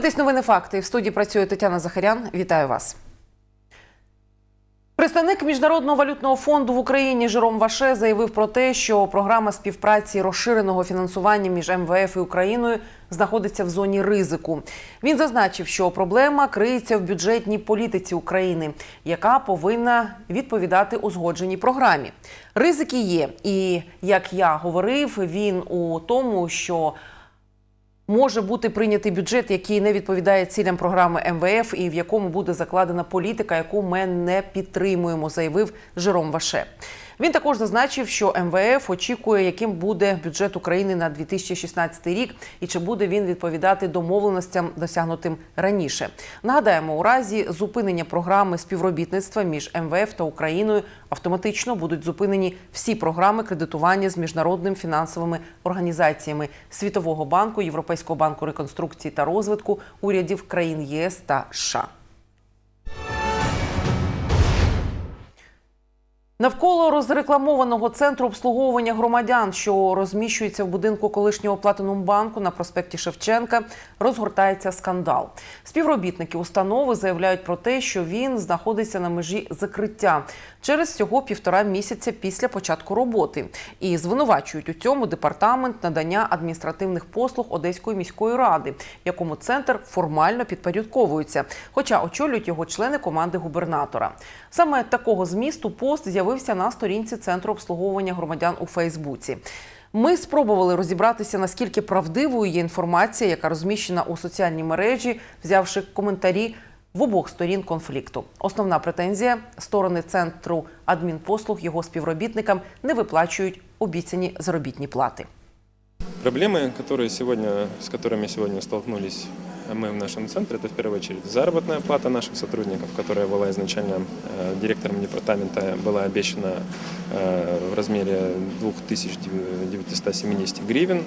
дивитесь новини факти. В студії працює Тетяна Захарян. Вітаю вас. Представник міжнародного валютного фонду в Україні Жером Ваше заявив про те, що програма співпраці розширеного фінансування між МВФ і Україною знаходиться в зоні ризику. Він зазначив, що проблема криється в бюджетній політиці України, яка повинна відповідати узгодженій програмі. Ризики є, і як я говорив, він у тому, що може бути прийнятий бюджет, який не відповідає цілям програми МВФ і в якому буде закладена політика, яку ми не підтримуємо, заявив Жером Ваше. Він також зазначив, що МВФ очікує, яким буде бюджет України на 2016 рік, і чи буде він відповідати домовленостям, досягнутим раніше. Нагадаємо, у разі зупинення програми співробітництва між МВФ та Україною автоматично будуть зупинені всі програми кредитування з міжнародними фінансовими організаціями Світового банку, Європейського банку реконструкції та розвитку, урядів країн ЄС та США. Навколо розрекламованого центру обслуговування громадян, що розміщується в будинку колишнього Платинумбанку на проспекті Шевченка, розгортається скандал. Співробітники установи заявляють про те, що він знаходиться на межі закриття через всього півтора місяця після початку роботи, і звинувачують у цьому департамент надання адміністративних послуг Одеської міської ради, якому центр формально підпорядковується, хоча очолюють його члени команди губернатора. Саме такого змісту пост з'явився на сторінці центру обслуговування громадян у Фейсбуці. Ми спробували розібратися, наскільки правдивою є інформація, яка розміщена у соціальній мережі, взявши коментарі в обох сторін конфлікту. Основна претензія сторони центру адмінпослуг його співробітникам не виплачують обіцяні заробітні плати. Проблемы, которые сегодня, с которыми сегодня столкнулись мы в нашем центре, это в первую очередь заработная плата наших сотрудников, которая была изначально э, директором департамента, была обещана э, в размере 2970 гривен,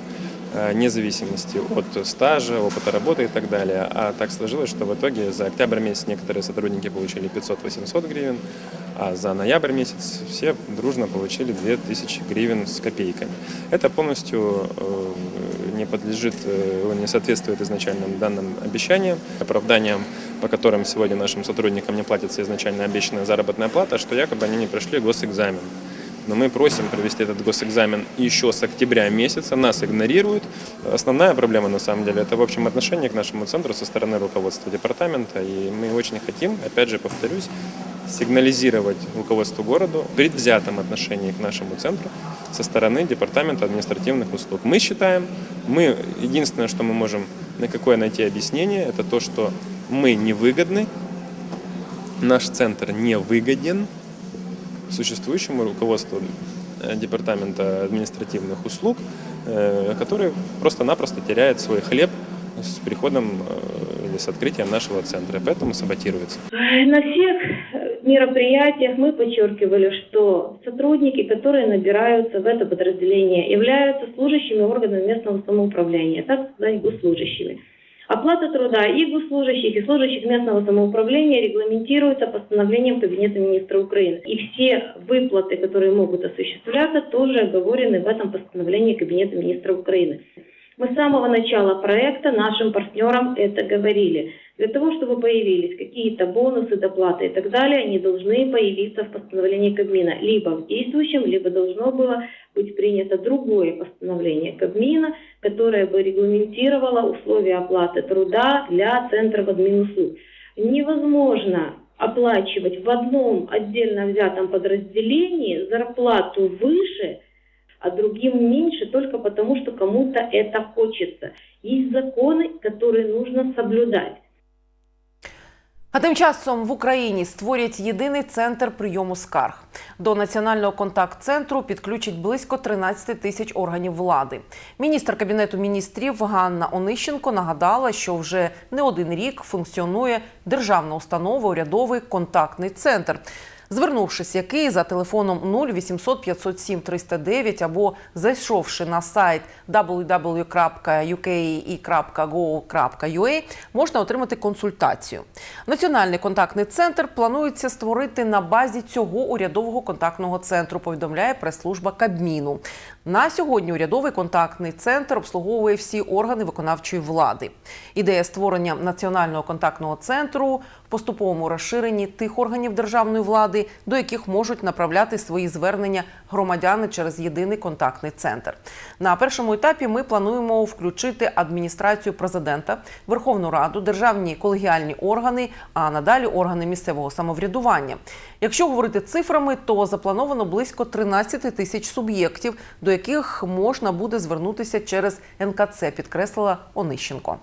э, вне зависимости от стажа, опыта работы и так далее. А так сложилось, что в итоге за октябрь месяц некоторые сотрудники получили 500-800 гривен, а за ноябрь месяц все дружно получили 2000 гривен с копейками. Это полностью не подлежит, э, не соответствует изначальным данным обещаниям, оправданиям, по которым сегодня нашим сотрудникам не платится изначально обещанная заработная плата, что якобы они не прошли госэкзамен. Но мы просим провести этот госэкзамен еще с октября месяца, нас игнорируют. Основная проблема на самом деле это в общем отношении к нашему центру со стороны руководства департамента. И мы очень хотим, опять же повторюсь, сигнализировать руководству города о предвзятом отношении к нашему центру со стороны Департамента административных услуг. Мы считаем, мы единственное, что мы можем на какое найти объяснение, это то, что мы невыгодны, наш центр не выгоден существующему руководству э, Департамента административных услуг, э, который просто-напросто теряет свой хлеб с приходом э, или с открытием нашего центра, поэтому саботируется. На всех мероприятиях мы подчеркивали, что сотрудники, которые набираются в это подразделение, являются служащими органов местного самоуправления, так сказать, госслужащими. Оплата труда и госслужащих, и служащих местного самоуправления регламентируется постановлением Кабинета министра Украины. И все выплаты, которые могут осуществляться, тоже оговорены в этом постановлении Кабинета министра Украины. Мы с самого начала проекта нашим партнерам это говорили. Для того, чтобы появились какие-то бонусы, доплаты и так далее, они должны появиться в постановлении Кабмина. Либо в действующем, либо должно было быть принято другое постановление Кабмина, которое бы регламентировало условия оплаты труда для центров админуслуг. Невозможно оплачивать в одном отдельно взятом подразделении зарплату выше, а другим меньше только потому, что кому-то это хочется. Есть законы, которые нужно соблюдать. А тим часом в Україні створять єдиний центр прийому скарг. До національного контакт-центру підключать близько 13 тисяч органів влади. Міністр кабінету міністрів Ганна Онищенко нагадала, що вже не один рік функціонує державна установа урядовий контактний центр. Звернувшись який за телефоном 0800 507 309 або зайшовши на сайт www.ukei.gov.ua, можна отримати консультацію. Національний контактний центр планується створити на базі цього урядового контактного центру. Повідомляє прес-служба Кабміну. На сьогодні урядовий контактний центр обслуговує всі органи виконавчої влади. Ідея створення національного контактного центру поступовому розширенні тих органів державної влади, до яких можуть направляти свої звернення громадяни через єдиний контактний центр. На першому етапі ми плануємо включити адміністрацію президента, Верховну Раду, державні колегіальні органи, а надалі органи місцевого самоврядування. Якщо говорити цифрами, то заплановано близько 13 тисяч суб'єктів, до яких можна буде звернутися через НКЦ, підкреслила Онищенко.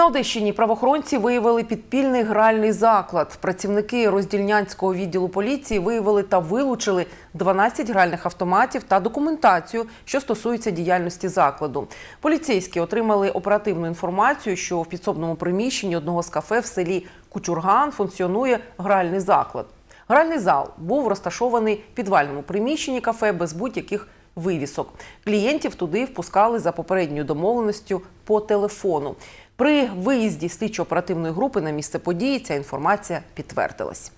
На Одещині правоохоронці виявили підпільний гральний заклад. Працівники роздільнянського відділу поліції виявили та вилучили 12 гральних автоматів та документацію, що стосується діяльності закладу. Поліцейські отримали оперативну інформацію, що в підсобному приміщенні одного з кафе в селі Кучурган функціонує гральний заклад. Гральний зал був розташований в підвальному приміщенні кафе без будь-яких вивісок. Клієнтів туди впускали за попередньою домовленістю по телефону. При виїзді слідчо-оперативної групи на місце події ця інформація підтвердилась.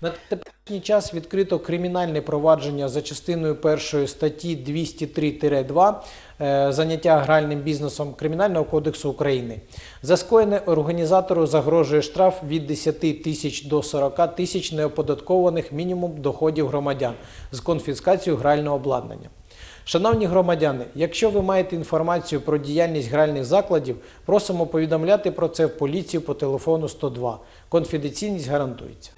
На теперішній час відкрито кримінальне провадження за частиною першої статті 203-2 е, заняття гральним бізнесом Кримінального кодексу України. За скоєне організатору загрожує штраф від 10 тисяч до 40 тисяч неоподаткованих мінімум доходів громадян з конфіскацією грального обладнання. Шановні громадяни, якщо ви маєте інформацію про діяльність гральних закладів, просимо повідомляти про це в поліцію по телефону 102. Конфіденційність гарантується.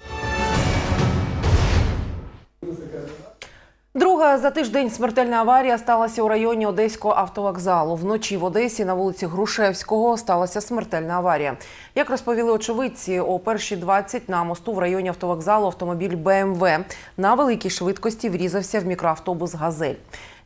Друга за тиждень смертельна аварія сталася у районі Одеського автовокзалу. Вночі в Одесі на вулиці Грушевського сталася смертельна аварія. Як розповіли очевидці, о першій 20 на мосту в районі автовокзалу автомобіль БМВ на великій швидкості врізався в мікроавтобус Газель.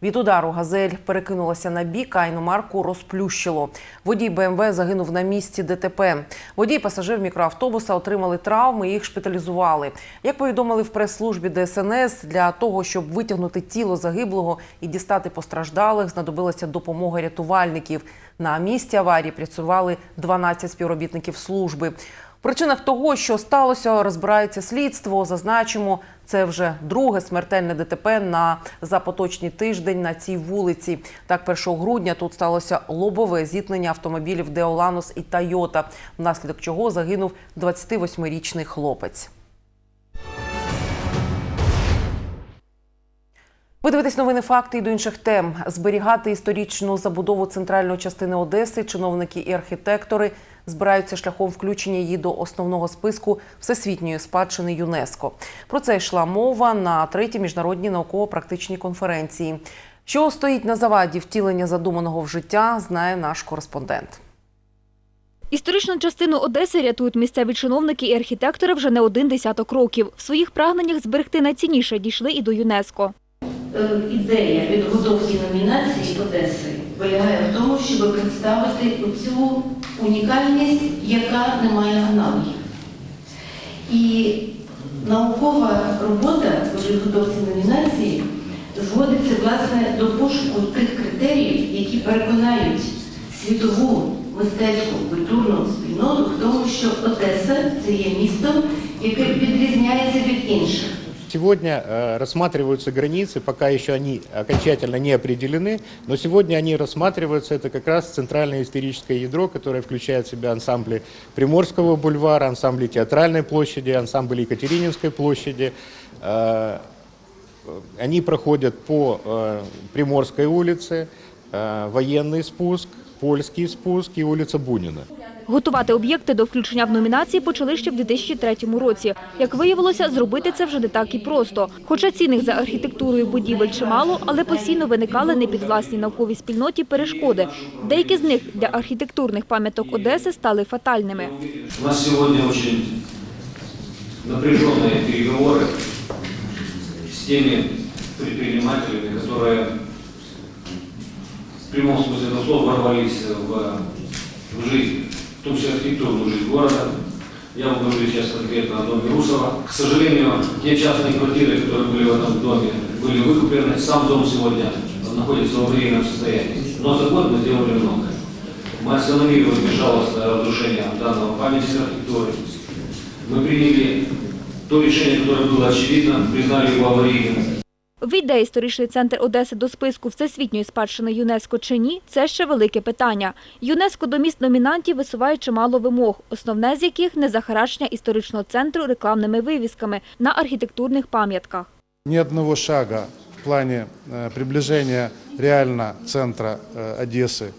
Від удару газель перекинулася на бік, а іномарку розплющило. Водій БМВ загинув на місці ДТП. Водій пасажир мікроавтобуса отримали травми їх шпиталізували. Як повідомили в прес-службі ДСНС, для того, щоб витягнути тіло загиблого і дістати постраждалих, знадобилася допомога рятувальників. На місці аварії працювали 12 співробітників служби. Причинах того, що сталося, розбирається слідство. Зазначимо, це вже друге смертельне ДТП на за поточний тиждень на цій вулиці. Так, 1 грудня тут сталося лобове зіткнення автомобілів Деоланос і Тойота, внаслідок чого загинув 28-річний хлопець. Ви дивитесь новини факти і до інших тем. Зберігати історичну забудову центральної частини Одеси чиновники і архітектори збираються шляхом включення її до основного списку всесвітньої спадщини ЮНЕСКО. Про це йшла мова на третій міжнародній науково-практичній конференції. Що стоїть на заваді втілення задуманого в життя, знає наш кореспондент. Історичну частину Одеси рятують місцеві чиновники і архітектори вже не один десяток років. В своїх прагненнях зберегти найцінніше дійшли і до ЮНЕСКо. Е, Ідея підготовки номінації Одеси полягає в тому, щоб представити цю унікальність, яка не має аналогів. І наукова робота по підготовці номінації зводиться власне до пошуку тих критеріїв, які переконають світову мистецьку культурну спільноту в тому, що Одеса це є місто, яке відрізняється від інших. Сегодня э, рассматриваются границы, пока еще они окончательно не определены, но сегодня они рассматриваются, это как раз центральное историческое ядро, которое включает в себя ансамбли Приморского бульвара, ансамбли Театральной площади, ансамбль Екатерининской площади. Э, Они проходят по э, Приморской улице, э, военный спуск, польский спуск и улица Бунина. Готувати об'єкти до включення в номінації почали ще в 2003 році. Як виявилося, зробити це вже не так і просто. Хоча цінних за архітектурою будівель чимало, але постійно виникали непідвласні науковій спільноті перешкоди. Деякі з них для архітектурних пам'яток Одеси стали фатальними. У нас сегодня очень напряженные переговоры с теми предпринимателями, которые прямом смысле этого слова ворвались в, в жизнь, в том числе архитектурную жизнь города. Я вам говорю сейчас конкретно о доме Русова. К сожалению, те частные квартиры, которые были в этом доме, были выкуплены. Сам дом сегодня находится в аварийном состоянии. Но за год мы сделали много. Мы остановили безжалостное разрушение данного памятника архитектуры. Мы приняли то решение, которое было очевидно, признали его аварийным. Війде історичний центр Одеси до списку всесвітньої спадщини ЮНЕСКО чи ні – це ще велике питання. ЮНЕСКО до міст номінантів висуває чимало вимог, основне з яких – незахаращення історичного центру рекламними вивісками на архітектурних пам'ятках. ни одного шага в плане э, приближения реально центра э, Одессы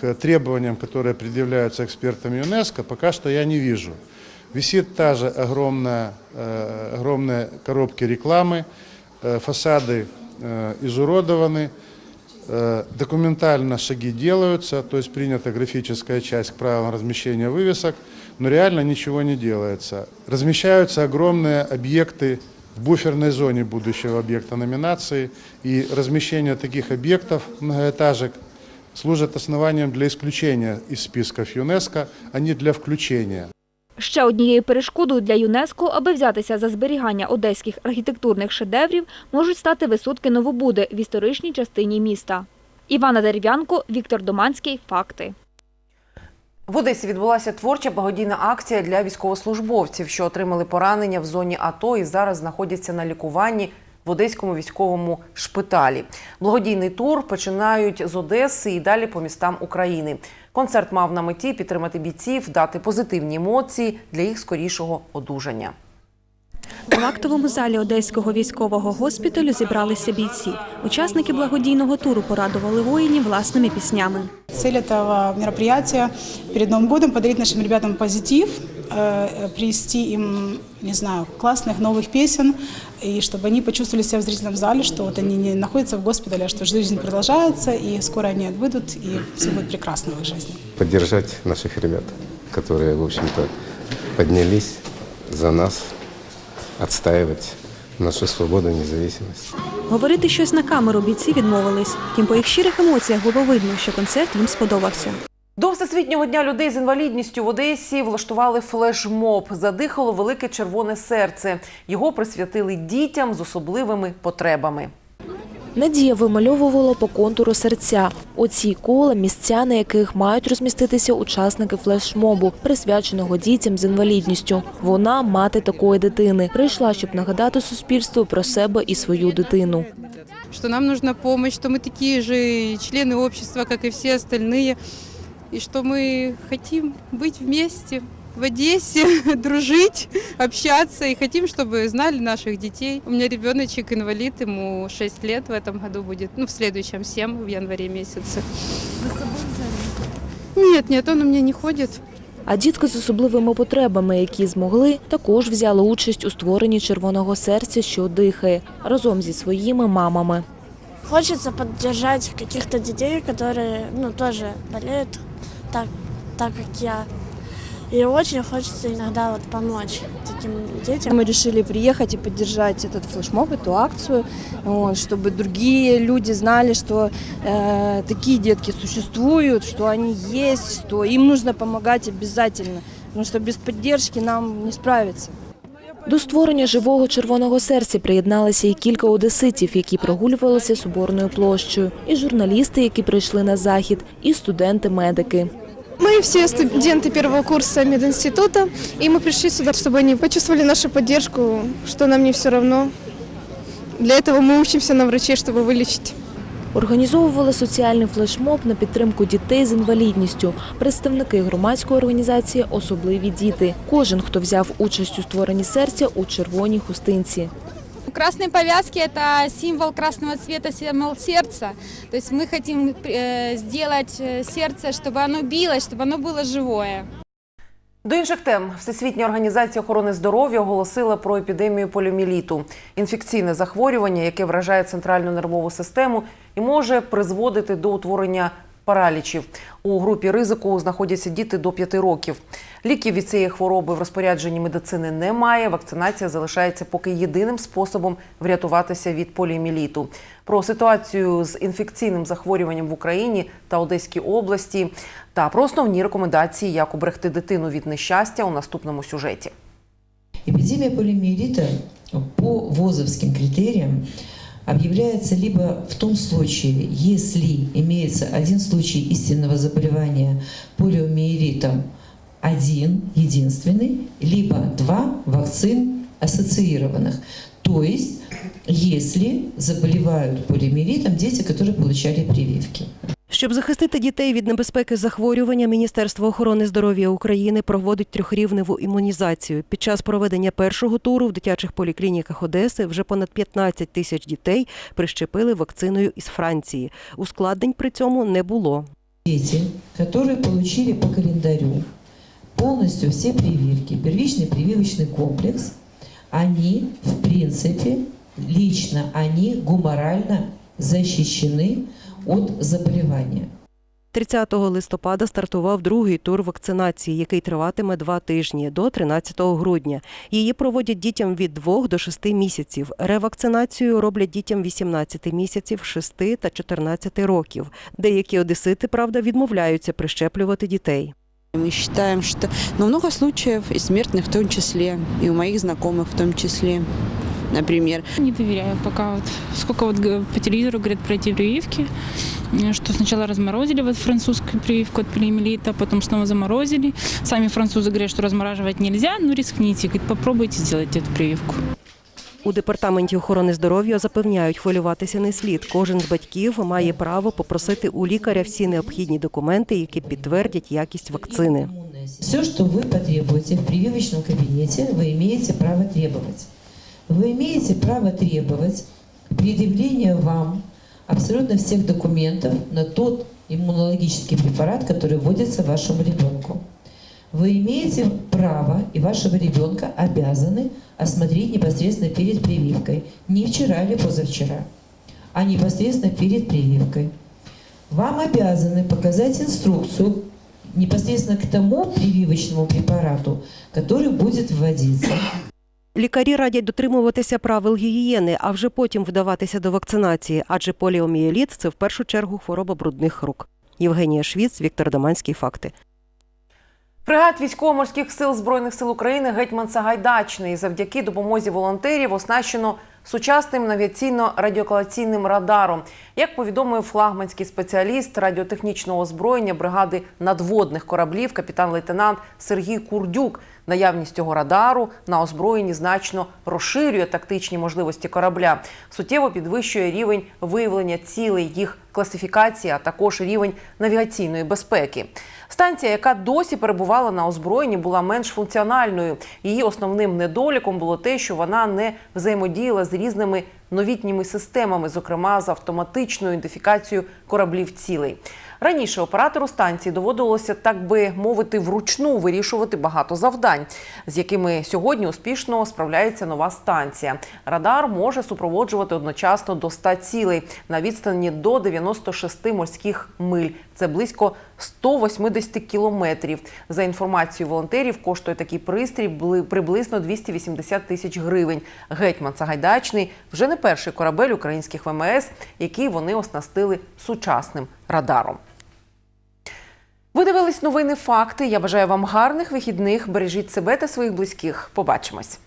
к требованиям, которые предъявляются экспертами ЮНЕСКО, пока что я не вижу. Висит та же огромная, э, огромные коробки рекламы, э, фасады э, изуродованы, э, документально шаги делаются, то есть принята графическая часть к правилам размещения вывесок, но реально ничего не делается. Размещаются огромные объекты в буферной зоне будущего объекта номинации, и размещение таких объектов многоэтажек служит основанием для исключения из списков ЮНЕСКО, а не для включения. Ще однією перешкодою для ЮНЕСКО, аби взятися за зберігання одеських архітектурних шедеврів, можуть стати висотки Новобуди в історичній частині міста. Івана Дерев'янко, Віктор Доманський. Факти. В Одесі відбулася творча благодійна акція для військовослужбовців, що отримали поранення в зоні АТО і зараз знаходяться на лікуванні в Одеському військовому шпиталі. Благодійний тур починають з Одеси і далі по містам України. Концерт мав на меті підтримати бійців, дати позитивні емоції для їх скорішого одужання. У актовому залі Одеського військового госпіталю зібралися бійці. Учасники благодійного туру порадували воїнів власними піснями. Цель этого мероприятия перед Новым годом подарить нашим ребятам позитив, э, привести им, не знаю, классных новых песен, и чтобы они почувствовали себя в зрительном зале, что вот они не находятся в госпитале, а что жизнь продолжается, и скоро они выйдут, и все будет прекрасно в их жизни. поддержать наших ребят, которые, в общем-то, поднялись за нас, отстаивать нашу свободу и независимость. Говорити щось на камеру бійці відмовились. Втім, по їх щирих емоціях було видно, що концерт їм сподобався. До Всесвітнього дня людей з інвалідністю в Одесі влаштували флешмоб. Задихало велике червоне серце. Його присвятили дітям з особливими потребами. Надія вимальовувала по контуру серця. Оці кола місця, на яких мають розміститися учасники флешмобу, присвяченого дітям з інвалідністю. Вона мати такої дитини. Прийшла, щоб нагадати суспільству про себе і свою дитину. что нам нужна помощь, что мы такие же члены общества, как и все остальные, и что мы хотим быть вместе в Одессе, дружить, общаться, и хотим, чтобы знали наших детей. У меня ребеночек инвалид, ему 6 лет в этом году будет, ну, в следующем 7, в январе месяце. Вы с собой взяли? Нет, нет, он у меня не ходит. А дітки з особливими потребами, які змогли, також взяли участь у створенні червоного серця, що дихає, разом зі своїми мамами. Хочется поддержать каких-то детей, которые ну, тоже болеют так, так как я. И очень хочется иногда вот помочь таким детям. Мы решили приехать и поддержать этот флешмоб, эту акцию, вот, чтобы другие люди знали, что э, такие детки существуют, что они есть, что им нужно помогать обязательно, потому что без поддержки нам не справиться. До створення живого червоного серця приєдналися і кілька одеситів, які прогулювалися соборною площею, і журналісти, які прийшли на захід, і студенти-медики. Мы все студенты первого курса мединститута, и мы пришли сюда, чтобы они почувствовали нашу поддержку, что нам не все равно. Для этого мы учимся на врачей, чтобы вылечить. Організовували соціальний флешмоб на підтримку дітей з інвалідністю. Представники громадської організації Особливі діти. Кожен, хто взяв участь у створенні серця у червоній хустинці. Красные повязки – это символ красного цвета, символ сердца. То есть мы хотим э, сделать э, сердце, чтобы оно билось, чтобы оно было живое. До інших тем Всесвітня організація охорони здоров'я оголосила про епідемію поліоміеліту – інфекційне захворювання, яке вражає центральну нервову систему і може призводити до утворення паралічів. У групі ризику знаходяться діти до 5 років. Ліків від цієї хвороби в розпорядженні медицини немає. Вакцинація залишається поки єдиним способом врятуватися від поліоміеліту. Про ситуацію з інфекційним захворюванням в Україні та Одеській області та про основні рекомендації, як уберегти дитину від нещастя у наступному сюжеті. Эпидемия полиомиелита по ВОЗовским критериям объявляется либо в том случае, если имеется один случай истинного заболевания полиомиелитом, один, единственный, либо два вакцин ассоциированных. То есть, если заболевают полиомиелитом дети, которые получали прививки. Щоб захистити дітей від небезпеки захворювання, Міністерство охорони здоров'я України проводить трьохрівневу імунізацію. Під час проведення першого туру в дитячих поліклініках Одеси вже понад 15 тисяч дітей прищепили вакциною із Франції. Ускладнень при цьому не було. Дети, которые получили по календарю полностью все прививки, первичный прививочный комплекс, они, в принципе, лично они гуморально защищены от заболевания. 30 листопада стартував другий тур вакцинації, який триватиме два тижні до 13 грудня. Її проводять дітям від 2 до 6 місяців. Ревакцинацію роблять дітям 18 місяців, 6 та 14 років. Деякі одесити, правда, відмовляються прищеплювати дітей. Мы считаем, что ну, много случаев, и смертных в том числе, и у моих знакомых в том числе, например. Не доверяю пока. Вот сколько вот г- по телевизору говорят про эти прививки, э, что сначала разморозили вот французскую прививку от полиомиелита, потом снова заморозили. Сами французы говорят, что размораживать нельзя, но рискните, говорит, попробуйте сделать эту прививку. У департаменті охорони здоров'я запевняють, хвилюватися не слід. Кожен з батьків має право попросити у лікаря всі необхідні документи, які підтвердять якість вакцини. Все, что вы потребуете в прививочном кабинете, вы имеете право требовать. Вы имеете право требовать предъявления вам абсолютно всех документов на тот иммунологический препарат, который вводится вашему ребенку. Вы имеете право и вашего ребенка обязаны осмотреть непосредственно перед прививкой. Не вчера или позавчера, а непосредственно перед прививкой. Вам обязаны показать инструкцию непосредственно к тому прививочному препарату, который будет вводиться. Лікарі радять дотримуватися правил гігієни, а вже потім вдаватися до вакцинації, адже поліомієліт – це в першу чергу хвороба брудних рук. Євгенія Швіц, Віктор Доманський. Факти. Бригад військово-морських сил збройних сил України гетьман Сагайдачний завдяки допомозі волонтерів оснащено сучасним навіаційно-радіоколаційним радаром. Як повідомив флагманський спеціаліст радіотехнічного озброєння бригади надводних кораблів, капітан-лейтенант Сергій Курдюк, наявність цього радару на озброєнні значно розширює тактичні можливості корабля, суттєво підвищує рівень виявлення цілей, їх класифікації, а також рівень навігаційної безпеки. Станція, яка досі перебувала на озброєнні, була менш функціональною. Її основним недоліком було те, що вона не взаємодіяла з різними новітніми системами, зокрема з автоматичною ідентифікацією кораблів цілей. Раніше оператору станції доводилося, так би мовити, вручну вирішувати багато завдань, з якими сьогодні успішно справляється нова станція. Радар може супроводжувати одночасно до 100 цілей на відстані до 96 морських миль. Це близько 180 кілометрів. За інформацією волонтерів, коштує такий пристрій бли- приблизно 280 тисяч гривень. Гетьман Сагайдачний вже не перший корабель українських ВМС, який вони оснастили сучасним радаром. Ви дивились новини факти. Я бажаю вам гарних вихідних. Бережіть себе та своїх близьких. Побачимось.